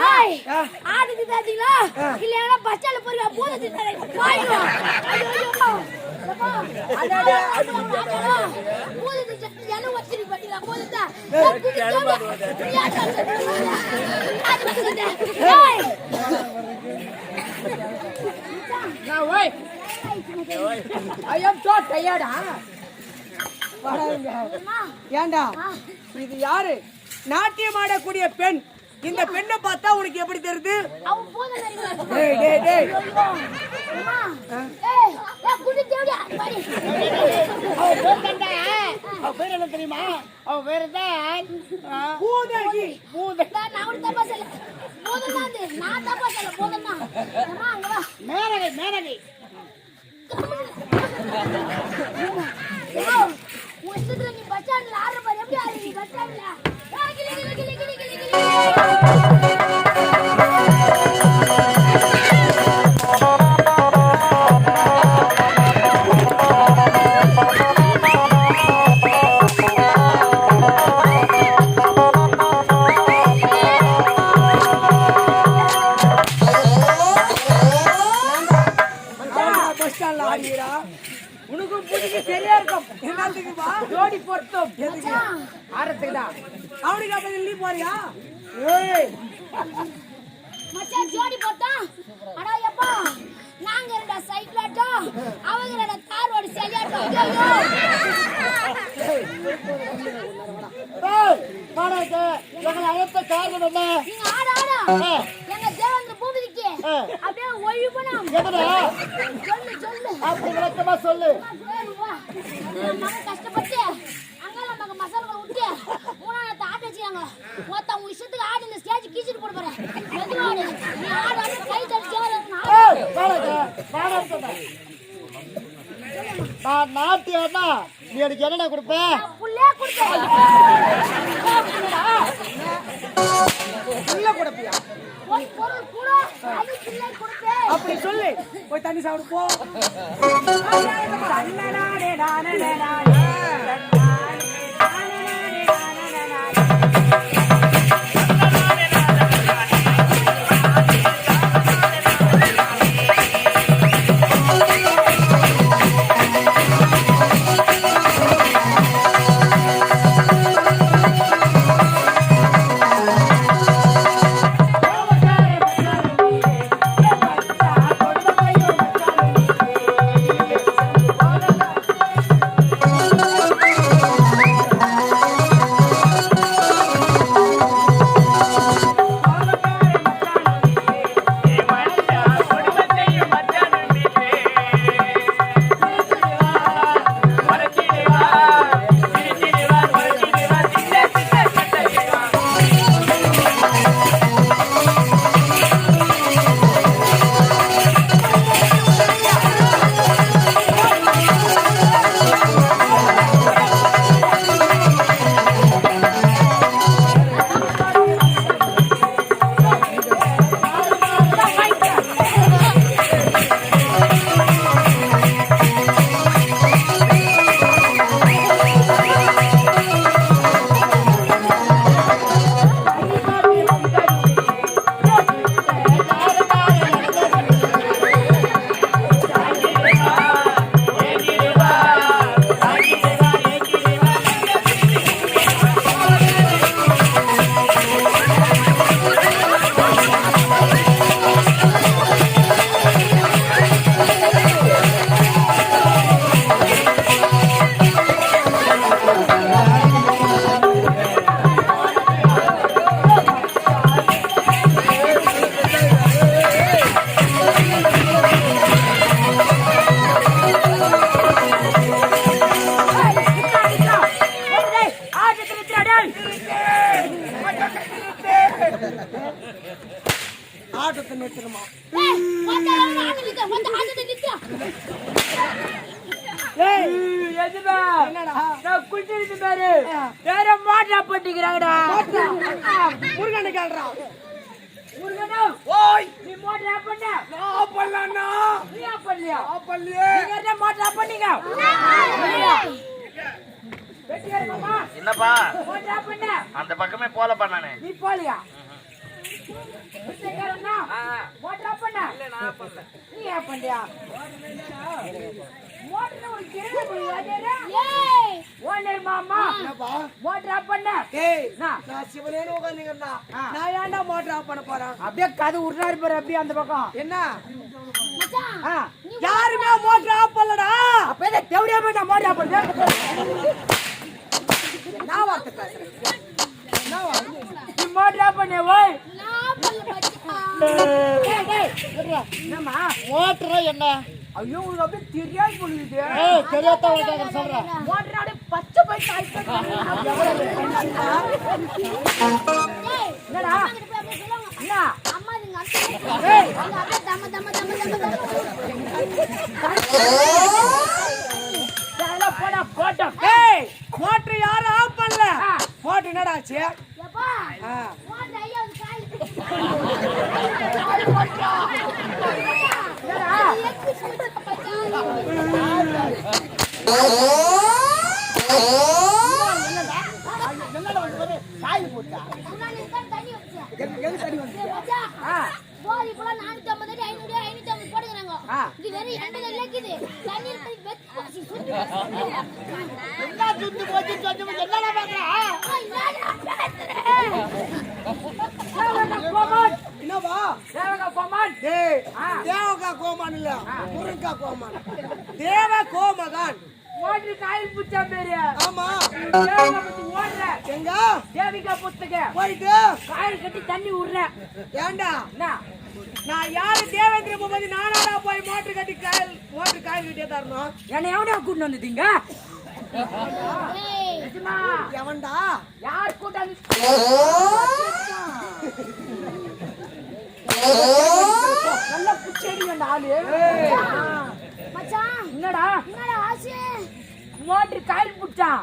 டேய், ஆடுக்கு தாத்தீங்களா? இல்லைன்னா பஸ் ஸ்டாண்ட்ல போறியா? பூதத்தை தரேன். I am so tired, ஆ. வாடா இது யாரு நாட்டியம் ஆடக்கூடிய பெண். இந்த பெண்ணை பார்த்தா உனக்கு எப்படி தெரியுது. அவ பேர் என்ன தெரியுமா? அவ பேரு தான் பூதகி நான் தப்பா சொல்ல. பூதம் தான் அது. நான் தப்பா சொல்ல, பூதம் தான். அம்மா, அங்க வா. மேனகை மேனகை ஐயோ, உன் இஷ்டத்துல நீ பஸ் ஸ்டாண்ட்ல ஆடுற பாரு. எப்படி ஆடுற நீ பஸ் ஸ்டாண்ட்ல? உனக்கும் பூஜைக்கு சரியா இருக்கும். என்னத்துக்கு ஜோடி பொருத்தம். எதுக்கு? ஆடுறதுக்கு தான் அவனுக்கு அப்ப நீ போறியா? ஏய். மச்சான் ஜோடி போட்டா? அடா எப்பா? நாங்க ரெண்டா சைக்கிள் ஆட்டம் அவங்க ரெண்டா கார் ஓடி சரியாட்டம் ஐயோ பாடாக்க எங்களை அழைத்த காரணம் என்ன? நீங்க ஆட ஆட. எங்க தேவந்திர பூமிக்கு அப்படியே ஒழிப்பணும் எதுடா சொல்லு சொல்லு. அப்படி விளக்கமா சொல்லு. கஷ்டப்பட்டு அங்கால மக மசாலா விட்டு மொத்தம் உங்க இஷ்டத்துக்கு ஆடு இந்த ஸ்டேஜ் கீச்சிட்டு போட போறேன். நீ ஆடு ஆடு கை நான் எனக்கு என்னடா கொடுப்ப? புள்ளே கொடுப்பியா? அப்படி சொல்லு. போய் தண்ணி சாப்பிடு போ. மாட்டா பண்ணிக்கிறாங்கடா முருகனை கேள்றா முருகனா ஓய். நீ மோட்டர் ஆஃப் பண்ண. நான் பண்ணலனா நீ ஆஃப் பண்ணலையா ஆஃப் பண்ணலையே நீங்க என்ன மோட்டர் ஆஃப் பண்ணீங்க? என்னப்பா? மோட்டர் ஆஃப் பண்ண. அந்த பக்கமே போலப்பா நானு. நீ போலியா? நீ ஆஃப் பண்ணியா மோட்டர் ஒரு கிரேட் போய் ஏய்! ஓனர் மாமா. மோட்டர் ஆஃப் பண்ண. ஏய் நான் சிவனேன்னு ஏன்டா மோட்டர் ஆஃப் பண்ண போறேன்? அப்படியே கதை உருளாரு பாரு அப்படியே அந்த பக்கம். என்ன? யாருமே மோட்டர் ஆஃப் பண்ணலடா. அப்ப எதை தேவடியா போய் நான் மோட்டர் ஆஃப் பண்ணுறேன் நான் வார்த்தை பேசுறேன். நீ மோட்டர் ஆஃப் ஓய் நான் என்ன ஐயோ உங்களுக்கு அப்படியே தெரியாது போலுது ஏய் தெரியாத சொல்றேன் பச்சை போய் என்னடா என்ன அம்மா ஏய் அப்படியே தம்ம தம்ம தம்ம தம்ம போடா போட்டோம் ஏய் மோட்டர் யாரா? எக்கு சுத்த பச்சான் முன்னாடி இருக்க தண்ணி வச்சேன் ஏய் மச்சான் ஆ. போதி போல 450 அடி 500 அடி 550 போடுங்கறாங்க ஆ. இது வெறும் எண்பது அடி இருக்குது தண்ணி இருக்கு வெத்து போச்சு சுத்தி என்ன சுத்தி போச்சு சொத்து போச்சு என்னடா பாக்குறா தேவகா கோமான் என்னவா தேவகா கோமான் டேய் ஆ. தேவகா கோமான் இல்ல முருங்கா கோமான். தேவ கோமகான் மோட்டர் காயில் புச்சா பேரு. ஆமா. ஓடுற. எங்க? தேவிகா புத்துக்கு போயிட்டு. காயில் கட்டி தண்ணி விடுற என்ன? நான் யாரு தேவேந்திர பூபதி? நானாடா போய் மோட்டர் கட்டி காயல் மோட்டர் காயல் கட்டியே தரணும். என்னை எவனா கூட்டு நிஜமா? எவன்டா? யார் கூட்டாங்க நல்ல புச்சடி அந்த ஆளு மச்சான். என்னடா? என்னடா ஆச்சு மோட்டர் காயில் புடிச்சான்.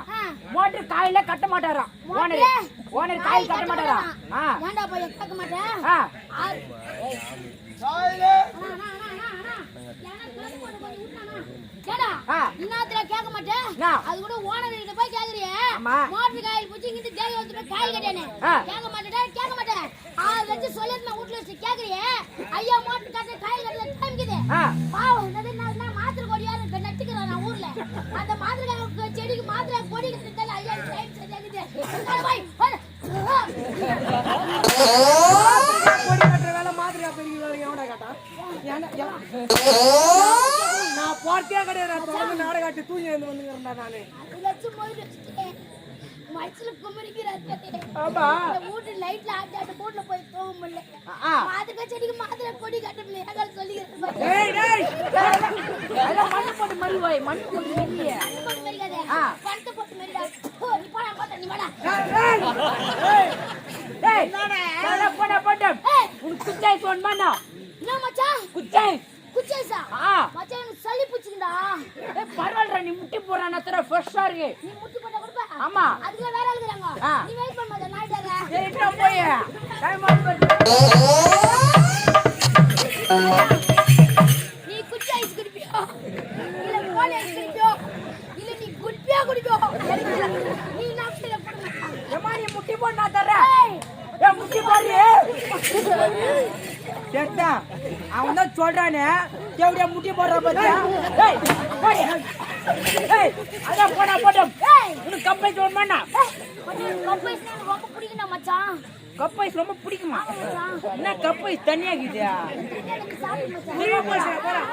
மோட்டர் காயில கட்ட மாட்டாராம் ஓனர் ஓனர் காயில் கட்ட மாட்டாராம் ஏன்டா போய் கேட்க மாட்டேன் ஆ. இன்னாத்துல கேட்க மாட்டேன்? அது கூட ஓனர் கிட்ட போய் கேக்குறியே. மோட்டர் காயில் பூச்சி இங்கிட்டு தேவை வந்து போய் காயில் கட்டானே. கேட்க சொல்லிட்டு நான் வீட்டுல வச்சு கேக்குறியே? ஐயா மோட்டர் கட்ட டைம் இருக்குது ஆ. பாவம் என்னது நான் மாத்திரை கொடியா இருக்கு நட்டுக்கிறேன் நான் ஊர்ல. அந்த மாத்திரை செடிக்கு மாத்திரை கொடி கட்டுறதால ஐயா டைம் சரியாகுது போய். கொடி கட்டுற வேலை மாதிரியா பெரிய வேலை? கேட்டா? நான் போறதே கிடையாது. ஆட்டி தூங்கி எழுந்து வந்துக்கிறேன்டா நானு. மனசுல குமரிக்கிறாரு. ஆமா. வீட்டு லைட்ல ஆட்டி ஆட்டி வீட்டுல போய் தூங்க முடியல. மாதுளை செடிக்கு மாதுளை கொடி கட்ட முடியல. எங்களை சொல்லிக்கிறேன் பாரு. டேய் அதெல்லாம் மண்ணு போட்டு மறி வாய் மண்ணு போட்டு மறிய போட்டு மறிக்காத. பணத்தை போட்டு மறிடா. நீ போடா, போடா, நீ வாடா. டேய் போடா போடா போடா ஏய், உனக்கு குச்சாய் பண்ணா என்ன மச்சான்? குச்சாய் குச்சேசா? ஆ மச்சான், எனக்கு சளி பிடிச்சிக்குதுடா. ஏய் பரவாயில்லை நீ முட்டி போறான தர ஃப்ரெஷ்ஷா இருக்கு நீ முட்டி போட்டா கொடுப்ப? ஆமா. அதுக்குள்ள வேற. ஆ. நீ wait பண்ணு நான் தரேன். சரி நான் போய் டைம் ஆகுது நீ குச்சி ஐஸ் குடிப்பியோ இல்ல கோல் ஐஸ் குடிப்பியோ இல்ல நீ குடிப்பியோ தெரியல. நீ நாக்குல போட மாட்டான் ஏமா நீ முட்டி போடு நான் தரேன் ஏ முட்டி போடு கேட்டா அவன் தான் சொல்றானே. எப்படியா முட்டி போடுற பத்தியா? அதான் போடா போட்டோம் உனக்கு கப்பை ஃபோன் பண்ணா மச்சான் கப்பைஸ் ரொம்ப பிடிக்கும்டா மச்சான். கப்பை ரொம்ப பிடிக்குமா? என்ன கப்பை தனியா இருக்குதா? எனக்கு சாப்பிடு மச்சான். நீ போய் போடா